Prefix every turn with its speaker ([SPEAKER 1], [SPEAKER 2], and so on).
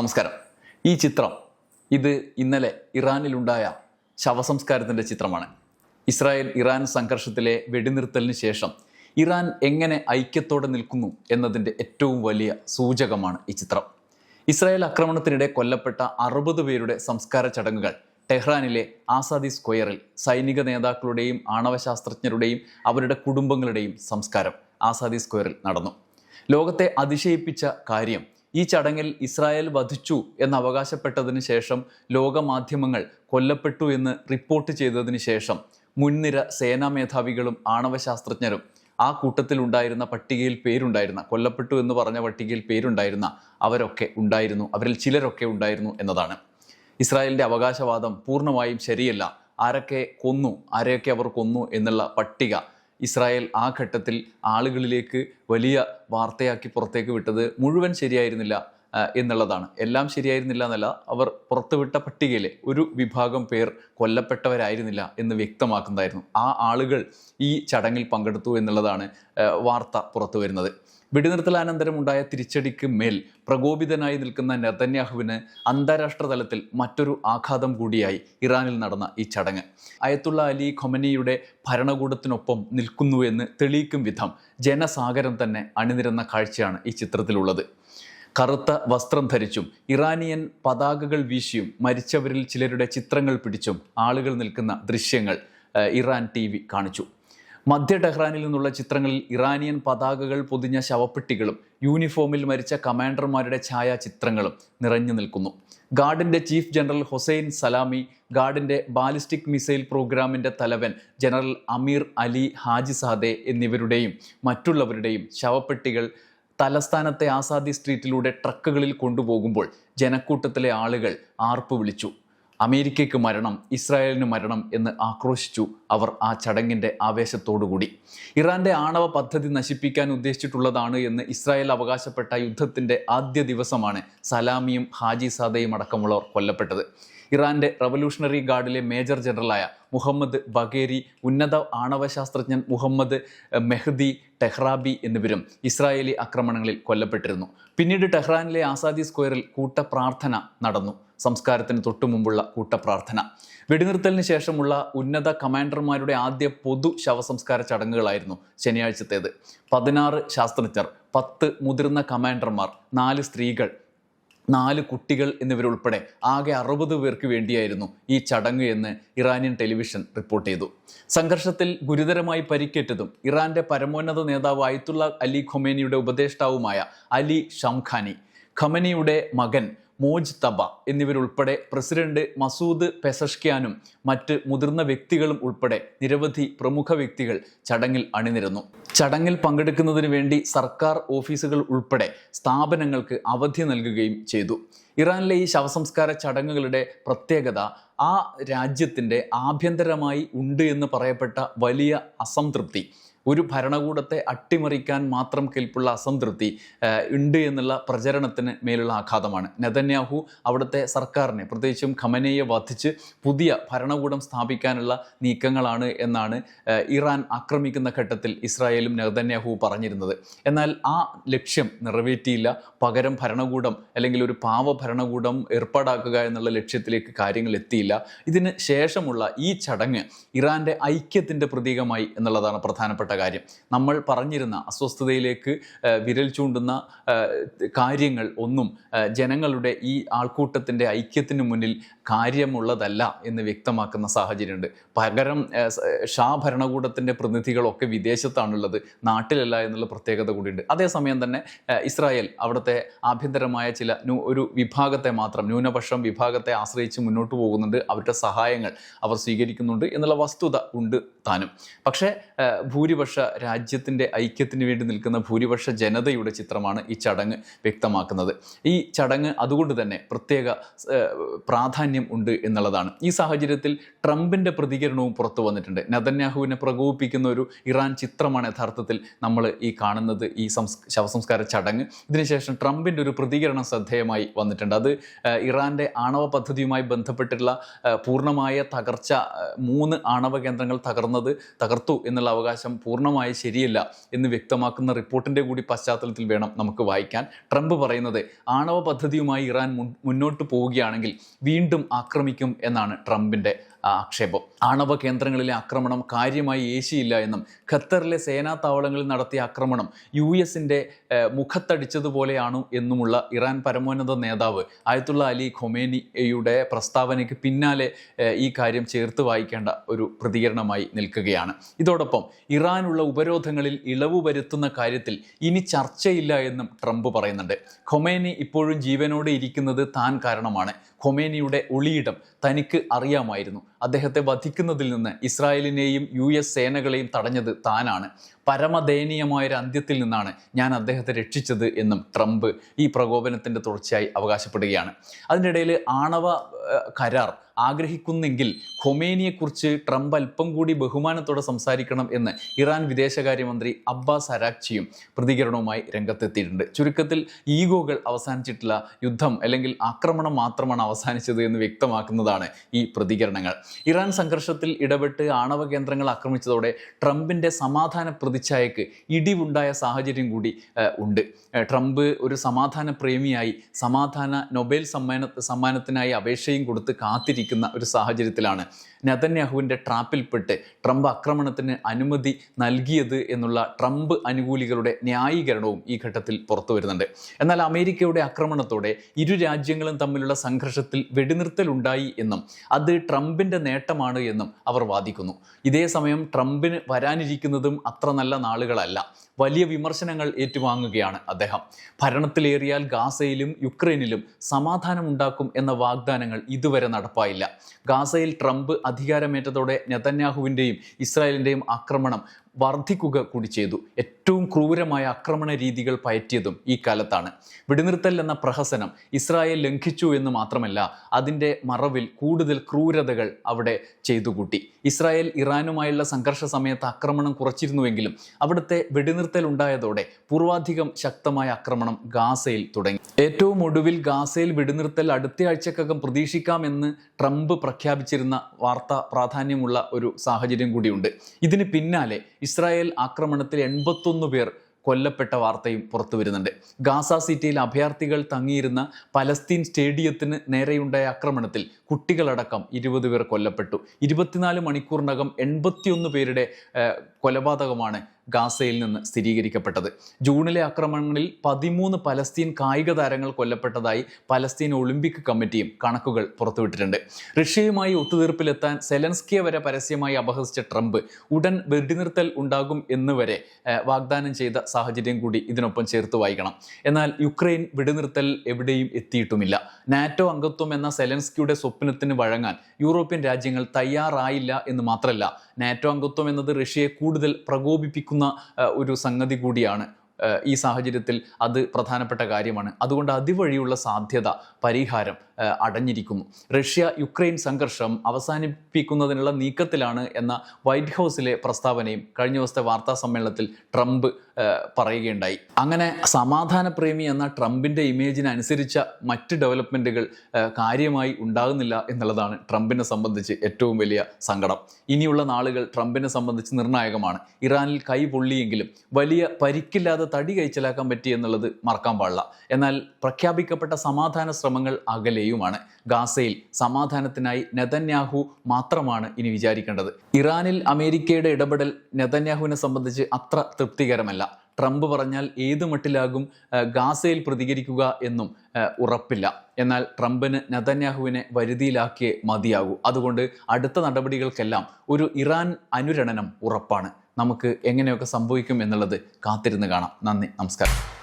[SPEAKER 1] നമസ്കാരം. ഈ ചിത്രം ഇത് ഇന്നലെ ഇറാനിലുണ്ടായ ശവസംസ്കാരത്തിന്റെ ചിത്രമാണ്. ഇസ്രായേൽ ഇറാൻ സംഘർഷത്തിലെ വെടിനിർത്തലിന് ശേഷം ഇറാൻ എങ്ങനെ ഐക്യത്തോടെ നിൽക്കുന്നു എന്നതിന്റെ ഏറ്റവും വലിയ സൂചകമാണ് ഈ ചിത്രം. ഇസ്രായേൽ ആക്രമണത്തിനിടെ കൊല്ലപ്പെട്ട അറുപത് പേരുടെ സംസ്കാര ചടങ്ങുകൾ ടെഹ്റാനിലെ ആസാദി സ്ക്വയറിൽ സൈനിക നേതാക്കളുടെയും ആണവശാസ്ത്രജ്ഞരുടെയും അവരുടെ കുടുംബങ്ങളുടെയും സംസ്കാരം ആസാദി സ്ക്വയറിൽ നടന്നു. ലോകത്തെ അതിശയിപ്പിച്ച കാര്യം ഈ ചടങ്ങിൽ ഇസ്രായേൽ വധിച്ചു എന്ന് അവകാശപ്പെട്ടതിന് ശേഷം ലോകമാധ്യമങ്ങൾ കൊല്ലപ്പെട്ടു എന്ന് റിപ്പോർട്ട് ചെയ്തതിന് ശേഷം മുൻനിര സേനാ മേധാവികളും ആണവശാസ്ത്രജ്ഞരും ആ കൂട്ടത്തിൽ ഉണ്ടായിരുന്ന പട്ടികയിൽ പേരുണ്ടായിരുന്ന കൊല്ലപ്പെട്ടു എന്ന് പറഞ്ഞ പട്ടികയിൽ പേരുണ്ടായിരുന്ന അവരൊക്കെ ഉണ്ടായിരുന്നു. അവരിൽ ചിലരൊക്കെ ഉണ്ടായിരുന്നു എന്നതാണ്. ഇസ്രായേലിന്റെ അവകാശവാദം പൂർണമായും ശരിയല്ല. ആരൊക്കെ കൊന്നു ആരെയൊക്കെ അവർ കൊന്നു എന്നുള്ള പട്ടിക ഇസ്രായേൽ ആ ഘട്ടത്തിൽ ആളുകളിലേക്ക് വലിയ വാർത്തയാക്കി പുറത്തേക്ക് വിട്ടത് മുഴുവൻ ശരിയായിരുന്നില്ല. എന്നുള്ളതാണ്. എല്ലാം ശരിയായിരുന്നില്ല എന്നല്ല അവർ പുറത്തുവിട്ട പട്ടികയിലെ ഒരു വിഭാഗം പേർ കൊല്ലപ്പെട്ടവരായിരുന്നില്ല എന്ന് വ്യക്തമാക്കുന്നതായിരുന്നു. ആ ആളുകൾ ഈ ചടങ്ങിൽ പങ്കെടുത്തു എന്നുള്ളതാണ് വാർത്ത പുറത്തു വരുന്നത്. വെടിനിർത്തലാനന്തരം ഉണ്ടായ തിരിച്ചടിക്ക് മേൽ പ്രകോപിതനായി നിൽക്കുന്ന നെതന്യാഹുവിന് അന്താരാഷ്ട്ര തലത്തിൽ മറ്റൊരു ആഘാതം കൂടിയായി ഇറാനിൽ നടന്ന ഈ ചടങ്ങ്. അയത്തുള്ള അലി ഖൊമനിയുടെ ഭരണകൂടത്തിനൊപ്പം നിൽക്കുന്നുവെന്ന് തെളിയിക്കും വിധം ജനസാഗരം തന്നെ അണിനിരന്ന കാഴ്ചയാണ് ഈ ചിത്രത്തിലുള്ളത്. കറുത്ത വസ്ത്രം ധരിച്ചും ഇറാനിയൻ പതാകകൾ വീശിയും മരിച്ചവരിൽ ചിലരുടെ ചിത്രങ്ങൾ പിടിച്ചും ആളുകൾ നിൽക്കുന്ന ദൃശ്യങ്ങൾ ഇറാൻ ടി കാണിച്ചു. മധ്യ ടെഹ്റാനിൽ നിന്നുള്ള ചിത്രങ്ങളിൽ ഇറാനിയൻ പതാകകൾ പൊതിഞ്ഞ ശവപ്പെട്ടികളും യൂണിഫോമിൽ മരിച്ച കമാൻഡർമാരുടെ ഛായാചിത്രങ്ങളും നിറഞ്ഞു നിൽക്കുന്നു. ഗാർഡിന്റെ ചീഫ് ജനറൽ ഹുസൈൻ സലാമി ഗാർഡിന്റെ ബാലിസ്റ്റിക് മിസൈൽ പ്രോഗ്രാമിന്റെ തലവൻ ജനറൽ അമീർ അലി ഹാജിസാദെ എന്നിവരുടെയും മറ്റുള്ളവരുടെയും ശവപ്പെട്ടികൾ തലസ്ഥാനത്തെ ആസാദി സ്ട്രീറ്റിലൂടെ ട്രക്കുകളിൽ കൊണ്ടുപോകുമ്പോൾ ജനക്കൂട്ടത്തിലെ ആളുകൾ ആർപ്പ് വിളിച്ചു. അമേരിക്കയ്ക്ക് മരണം ഇസ്രായേലിന് മരണം എന്ന് ആക്രോശിച്ചു അവർ ആ ചടങ്ങിന്റെ ആവേശത്തോടുകൂടി. ഇറാന്റെ ആണവ പദ്ധതി നശിപ്പിക്കാൻ ഉദ്ദേശിച്ചിട്ടുള്ളതാണ് എന്ന് ഇസ്രായേൽ അവകാശപ്പെട്ട യുദ്ധത്തിന്റെ ആദ്യ ദിവസമാണ് സലാമിയും ഹാജി സാദയും അടക്കമുള്ളവർ കൊല്ലപ്പെട്ടത്. ഇറാന്റെ റവല്യൂഷണറി ഗാർഡിലെ മേജർ ജനറലായ മുഹമ്മദ് ബഗേരി ഉന്നത ആണവശാസ്ത്രജ്ഞൻ മുഹമ്മദ് മെഹ്ദി ടെഹ്റാബി എന്നിവരും ഇസ്രായേലി ആക്രമണങ്ങളിൽ കൊല്ലപ്പെട്ടിരുന്നു. പിന്നീട് ടെഹ്റാനിലെ ആസാദി സ്ക്വയറിൽ കൂട്ടപ്രാർത്ഥന നടന്നു. സംസ്കാരത്തിന് തൊട്ടുമുമ്പുള്ള കൂട്ടപ്രാർത്ഥന. വെടിനിർത്തലിന് ശേഷമുള്ള ഉന്നത കമാൻഡർമാരുടെ ആദ്യ പൊതു ശവസംസ്കാര ചടങ്ങുകളായിരുന്നു ശനിയാഴ്ചത്തേത്. പതിനാറ് ശാസ്ത്രജ്ഞർ പത്ത് മുതിർന്ന കമാൻഡർമാർ നാല് സ്ത്രീകൾ നാല് കുട്ടികൾ എന്നിവരുൾപ്പെടെ ആകെ അറുപത് പേർക്ക് വേണ്ടിയായിരുന്നു ഈ ചടങ്ങ് എന്ന് ഇറാനിയൻ ടെലിവിഷൻ റിപ്പോർട്ട് ചെയ്തു. സംഘർഷത്തിൽ ഗുരുതരമായി പരിക്കേറ്റതും ഇറാന്റെ പരമോന്നത നേതാവ് അയത്തുള്ള അലി ഖൊമേനിയുടെ ഉപദേഷ്ടാവുമായ അലി ഷംഖാനി ഖമനിയുടെ മകൻ മോജ് തബ എന്നിവരുൾപ്പെടെ പ്രസിഡന്റ് മസൂദ് പെസഷ്ക്യാനും മറ്റ് മുതിർന്ന വ്യക്തികളും ഉൾപ്പെടെ നിരവധി പ്രമുഖ വ്യക്തികൾ ചടങ്ങിൽ അണിനിരന്നു. ചടങ്ങിൽ പങ്കെടുക്കുന്നതിന് വേണ്ടി സർക്കാർ ഓഫീസുകൾ ഉൾപ്പെടെ സ്ഥാപനങ്ങൾക്ക് അവധി നൽകുകയും ചെയ്തു. ഇറാനിലെ ഈ ശവസംസ്കാര ചടങ്ങുകളുടെ പ്രത്യേകത ആ രാജ്യത്തിന്റെ ആഭ്യന്തരമായി ഉണ്ട് എന്ന് പറയപ്പെട്ട വലിയ അസംതൃപ്തി. ഒരു ഭരണകൂടത്തെ അട്ടിമറിക്കാൻ മാത്രം കെൽപ്പുള്ള അസംതൃപ്തി ഉണ്ട് എന്നുള്ള പ്രചരണത്തിന് മേലുള്ള ആഘാതമാണ്. നെതന്യാഹു അവിടുത്തെ സർക്കാരിനെ പ്രത്യേകിച്ചും ഖമനയെ വധിച്ച് പുതിയ ഭരണകൂടം സ്ഥാപിക്കാനുള്ള നീക്കങ്ങളാണ് എന്നാണ് ഇറാൻ ആക്രമിക്കുന്ന ഘട്ടത്തിൽ ഇസ്രായേലും നെതന്യാഹു പറഞ്ഞിരുന്നത്. എന്നാൽ ആ ലക്ഷ്യം നിറവേറ്റിയില്ല. പകരം ഭരണകൂടം അല്ലെങ്കിൽ ഒരു പാവ ഭരണകൂടം ഏർപ്പാടാക്കുക എന്നുള്ള ലക്ഷ്യത്തിലേക്ക് കാര്യങ്ങൾ എത്തിയില്ല. ഇതിന് ശേഷമുള്ള ഈ ചടങ്ങ് ഇറാന്റെ ഐക്യത്തിന്റെ പ്രതീകമായി എന്നുള്ളതാണ് പ്രധാനപ്പെട്ട കാര്യം. നമ്മൾ പറഞ്ഞിരുന്ന അസ്വസ്ഥതയിലേക്ക് വിരൽ ചൂണ്ടുന്ന കാര്യങ്ങൾ ഒന്നും ജനങ്ങളുടെ ഈ ആൾക്കൂട്ടത്തിന്റെ ഐക്യത്തിന് മുന്നിൽ കാര്യമുള്ളതല്ല എന്ന് വ്യക്തമാക്കുന്ന സാഹചര്യമുണ്ട്. പകരം ഷാ ഭരണകൂടത്തിന്റെ പ്രതിനിധികളൊക്കെ വിദേശത്താണുള്ളത് നാട്ടിലല്ല എന്നുള്ള പ്രത്യേകത കൂടിയുണ്ട്. അതേസമയം തന്നെ ഇസ്രായേൽ അവിടുത്തെ ആഭ്യന്തരമായ ചില ഒരു വിഭാഗത്തെ മാത്രം ന്യൂനപക്ഷം വിഭാഗത്തെ ആശ്രയിച്ച് മുന്നോട്ട് പോകുന്നുണ്ട്. അവരുടെ സഹായങ്ങൾ അവർ സ്വീകരിക്കുന്നുണ്ട് എന്നുള്ള വസ്തുത ഉണ്ട് താനും. പക്ഷേ ഏഹ്, ഭൂരിപക്ഷ രാജ്യത്തിന്റെ ഐക്യത്തിന് വേണ്ടി നിൽക്കുന്ന ഭൂരിപക്ഷ ജനതയുടെ ചിത്രമാണ് ഈ ചടങ്ങ് വ്യക്തമാക്കുന്നത്. ഈ ചടങ്ങ് അതുകൊണ്ട് തന്നെ പ്രത്യേക പ്രാധാന്യം ഉണ്ട് എന്നുള്ളതാണ്. ഈ സാഹചര്യത്തിൽ ട്രംപിന്റെ പ്രതികരണവും പുറത്തു വന്നിട്ടുണ്ട്. നദന്യാഹുവിനെ പ്രകോപിപ്പിക്കുന്ന ഒരു ഇറാൻ ചിത്രമാണ് യഥാർത്ഥത്തിൽ നമ്മൾ ഈ കാണുന്നത് ഈ സംസ് ശവസംസ്കാര ചടങ്ങ്. ഇതിനുശേഷം ട്രംപിന്റെ ഒരു പ്രതികരണം ശ്രദ്ധേയമായി വന്നിട്ടുണ്ട്. അത് ഇറാന്റെ ആണവ പദ്ധതിയുമായി ബന്ധപ്പെട്ടിട്ടുള്ള പൂർണമായ തകർച്ച മൂന്ന് ആണവ കേന്ദ്രങ്ങൾ തകർന്നത് തകർത്തു എന്നുള്ള അവകാശം പൂർണമായി ശരിയല്ല എന്ന് വ്യക്തമാക്കുന്ന റിപ്പോർട്ടിന്റെ കൂടി പശ്ചാത്തലത്തിൽ വേണം നമുക്ക് വായിക്കാൻ. ട്രംപ് പറയുന്നത് ആണവ പദ്ധതിയുമായി ഇറാൻ മുന്നോട്ട് പോവുകയാണെങ്കിൽ വീണ്ടും ആക്രമിക്കും എന്നാണ് ട്രംപിന്റെ ആക്ഷേപം. ആണവ കേന്ദ്രങ്ങളിലെ ആക്രമണം കാര്യമായി ഏശിയില്ല എന്നും ഖത്തറിലെ സേനാ താവളങ്ങളിൽ നടത്തിയ ആക്രമണം യു എസിന്റെ മുഖത്തടിച്ചതുപോലെയാണു എന്നുമുള്ള ഇറാൻ പരമോന്നത നേതാവ് ആയത്തുള്ള അലി ഖൊമേനിയുടെ പ്രസ്താവനയ്ക്ക് പിന്നാലെ ഈ കാര്യം ചേർത്ത് വായിക്കേണ്ട ഒരു പ്രതികരണമായി നിൽക്കുകയാണ്. ഇതോടൊപ്പം ഇറാനുള്ള ഉപരോധങ്ങളിൽ ഇളവ് വരുത്തുന്ന കാര്യത്തിൽ ഇനി ചർച്ചയില്ല എന്നും ട്രംപ് പറയുന്നുണ്ട്. ഖൊമേനി ഇപ്പോഴും ജീവനോടെ ഇരിക്കുന്നത് താൻ കാരണമാണ്. ഖൊമേനിയുടെ ഒളിയിടം തനിക്ക് അറിയാമായിരുന്നു. അദ്ദേഹത്തെ വധിക്കുന്നതിൽ നിന്ന് ഇസ്രായേലിനെയും യു എസ് സേനകളെയും തടഞ്ഞത് താനാണ്. പരമദയനീയമായൊരു അന്ത്യത്തിൽ നിന്നാണ് ഞാൻ അദ്ദേഹത്തെ രക്ഷിച്ചത് എന്നും ട്രംപ് ഈ പ്രകോപനത്തിന്റെ തുടർച്ചയായി അവകാശപ്പെടുകയാണ്. അതിനിടയിൽ ആണവ കരാർ ആഗ്രഹിക്കുന്നെങ്കിൽ ഖൊമേനിയെക്കുറിച്ച് ട്രംപ് അല്പം കൂടി ബഹുമാനത്തോടെ സംസാരിക്കണം എന്ന് ഇറാൻ വിദേശകാര്യമന്ത്രി അബ്ബാസ് അരാക്ചിയും പ്രതികരണവുമായി രംഗത്തെത്തിയിട്ടുണ്ട്. ചുരുക്കത്തിൽ ഈഗോകൾ അവസാനിച്ചിട്ടില്ല യുദ്ധം അല്ലെങ്കിൽ ആക്രമണം മാത്രമാണ് അവസാനിച്ചത് എന്ന് വ്യക്തമാക്കുന്നതാണ് ഈ പ്രതികരണങ്ങൾ. ഇറാൻ സംഘർഷത്തിൽ ഇടപെട്ട് ആണവ കേന്ദ്രങ്ങൾ ആക്രമിച്ചതോടെ ട്രംപിന്റെ സമാധാന പ്രതിച്ഛായക്ക് ഇടിവുണ്ടായ സാഹചര്യം കൂടി ഉണ്ട്. ട്രംപ് ഒരു സമാധാന പ്രേമിയായി സമാധാന നൊബേൽ സമ്മാന സമ്മാനത്തിനായി അപേക്ഷയും കൊടുത്ത് കാത്തിരിക്കുന്ന ഒരു സാഹചര്യത്തിലാണ് നതന്യാഹുവിന്റെ ട്രാപ്പിൽപ്പെട്ട് ട്രംപ് ആക്രമണത്തിന് അനുമതി നൽകിയത് എന്നുള്ള ട്രംപ് അനുകൂലികളുടെ ന്യായീകരണവും ഈ ഘട്ടത്തിൽ പുറത്തു വരുന്നുണ്ട്. എന്നാൽ അമേരിക്കയുടെ ആക്രമണത്തോടെ ഇരു രാജ്യങ്ങളും തമ്മിലുള്ള സംഘർഷത്തിൽ വെടിനിർത്തൽ ഉണ്ടായി എന്നും അത് ട്രംപിന്റെ നേട്ടമാണ് എന്നും അവർ വാദിക്കുന്നു. ഇതേ സമയം ട്രംപിന് വരാനിരിക്കുന്നതും അത്ര നല്ല നാളുകളല്ല. വലിയ വിമർശനങ്ങൾ ഏറ്റുവാങ്ങുകയാണ് അദ്ദേഹം. ഭരണത്തിലേറിയാൽ ഗാസയിലും യുക്രൈനിലും സമാധാനമുണ്ടാക്കും എന്ന വാഗ്ദാനങ്ങൾ ഇതുവരെ നടപ്പായില്ല. ഗാസയിൽ ട്രംപ് അധികാരമേറ്റതോടെ നെതന്യാഹുവിന്റെയും ഇസ്രായേലിന്റെയും ആക്രമണം വർദ്ധിക്കുക കൂടി ചെയ്തു. ഏറ്റവും ക്രൂരമായ ആക്രമണ രീതികൾ പയറ്റിയതും ഈ കാലത്താണ്. വെടിനിർത്തൽ എന്ന പ്രഹസനം ഇസ്രായേൽ ലംഘിച്ചു എന്ന് മാത്രമല്ല അതിന്റെ മറവിൽ കൂടുതൽ ക്രൂരതകൾ അവിടെ ചെയ്തുകൂട്ടി. ഇസ്രായേൽ ഇറാനുമായുള്ള സംഘർഷ സമയത്ത് ആക്രമണം കുറച്ചിരുന്നുവെങ്കിലും അവിടുത്തെ വെടിനിർത്തൽ ഉണ്ടായതോടെ പൂർവാധികം ശക്തമായ ആക്രമണം ഗാസയിൽ തുടങ്ങി. ഏറ്റവും ഒടുവിൽ ഗാസയിൽ വെടിനിർത്തൽ അടുത്ത ആഴ്ചക്കകം പ്രതീക്ഷിക്കാമെന്ന് ട്രംപ് പ്രഖ്യാപിച്ചിരുന്ന വാർത്ത പ്രാധാന്യമുള്ള ഒരു സാഹചര്യം കൂടിയുണ്ട്. ഇതിന് പിന്നാലെ ഇസ്രായേൽ ആക്രമണത്തിൽ എൺപത്തൊന്ന് പേർ കൊല്ലപ്പെട്ട വാർത്തയും പുറത്തു വരുന്നുണ്ട്. ഗാസ സിറ്റിയിൽ അഭയാർത്ഥികൾ തങ്ങിയിരുന്ന പലസ്തീൻ സ്റ്റേഡിയത്തിന് നേരെയുണ്ടായ ആക്രമണത്തിൽ കുട്ടികളടക്കം ഇരുപത് പേർ കൊല്ലപ്പെട്ടു. ഇരുപത്തിനാല് മണിക്കൂറിനകം എൺപത്തിയൊന്ന് പേരുടെ കൊലപാതകമാണ് ഗാസയിൽ നിന്ന് സ്ഥിരീകരിക്കപ്പെട്ടത്. ജൂണിലെ ആക്രമണങ്ങളിൽ പതിമൂന്ന് പലസ്തീൻ കായിക താരങ്ങൾ കൊല്ലപ്പെട്ടതായി പലസ്തീൻ ഒളിമ്പിക് കമ്മിറ്റിയും കണക്കുകൾ പുറത്തുവിട്ടിട്ടുണ്ട്. റഷ്യയുമായി ഒത്തുതീർപ്പിലെത്താൻ സെലൻസ്കിയെ വരെ പരസ്യമായി അപഹസിച്ച ട്രംപ് ഉടൻ വെടിനിർത്തൽ ഉണ്ടാകും എന്ന് വരെ വാഗ്ദാനം ചെയ്ത സാഹചര്യം കൂടി ഇതിനൊപ്പം ചേർത്ത് വായിക്കണം. എന്നാൽ യുക്രൈൻ വെടിനിർത്തൽ എവിടെയും എത്തിയിട്ടുമില്ല. നാറ്റോ അംഗത്വം എന്ന സെലൻസ്കിയുടെ സ്വപ്നത്തിന് വഴങ്ങാൻ യൂറോപ്യൻ രാജ്യങ്ങൾ തയ്യാറായില്ല എന്ന് മാത്രമല്ല നാറ്റോ അംഗത്വം എന്നത് റഷ്യയെ കൂടുതൽ പ്രകോപിപ്പിക്കുന്ന ഒരു സംഗതി കൂടിയാണ്. ഈ സാഹചര്യത്തിൽ അത് പ്രധാനപ്പെട്ട കാര്യമാണ്. അതുകൊണ്ട് അതുവഴിയുള്ള സാധ്യത പരിഹാരം അടഞ്ഞിരിക്കുന്നു. റഷ്യ യുക്രൈൻ സംഘർഷം അവസാനിപ്പിക്കുന്നതിനുള്ള നീക്കത്തിലാണ് എന്ന വൈറ്റ് ഹൗസിലെ പ്രസ്താവനയും കഴിഞ്ഞ ദിവസത്തെ വാർത്താ സമ്മേളനത്തിൽ ട്രംപ് പറയുകയുണ്ടായി. അങ്ങനെ സമാധാനപ്രേമി എന്ന ട്രംപിന്റെ ഇമേജിനനുസരിച്ച മറ്റ് ഡെവലപ്മെന്റുകൾ കാര്യമായി ഉണ്ടാകുന്നില്ല എന്നുള്ളതാണ് ട്രംപിനെ സംബന്ധിച്ച് ഏറ്റവും വലിയ സങ്കടം. ഇനിയുള്ള നാളുകൾ ട്രംപിനെ സംബന്ധിച്ച് നിർണായകമാണ്. ഇറാനിൽ കൈ പൊള്ളിയെങ്കിലും വലിയ പരിക്കില്ലാതെ തടി കൈച്ചലാക്കാൻ പറ്റി എന്നുള്ളത് മറക്കാൻ പാടില്ല. എന്നാൽ പ്രഖ്യാപിക്കപ്പെട്ട സമാധാന ശ്രമങ്ങൾ അകലെയുമാണ്. ഗാസയിൽ സമാധാനത്തിനായി നെതന്യാഹു മാത്രമാണ് ഇനി വിചാരിക്കേണ്ടത്. ഇറാനിൽ അമേരിക്കയുടെ ഇടപെടൽ നെതന്യാഹുവിനെ സംബന്ധിച്ച് അത്ര തൃപ്തികരമല്ല. ട്രംപ് പറഞ്ഞാൽ ഏത് മട്ടിലാകും ഗാസയിൽ പ്രതികരിക്കുക എന്നും ഉറപ്പില്ല. എന്നാൽ ട്രംപിന് നതന്യാഹുവിനെ വരുതിയിലാക്കിയേ മതിയാകൂ. അതുകൊണ്ട് അടുത്ത നടപടികൾക്കെല്ലാം ഒരു ഇറാൻ അനുരണനം ഉറപ്പാണ്. നമുക്ക് എങ്ങനെയൊക്കെ സംഭവിക്കും എന്നുള്ളത് കാത്തിരുന്ന് കാണാം. നന്ദി നമസ്കാരം.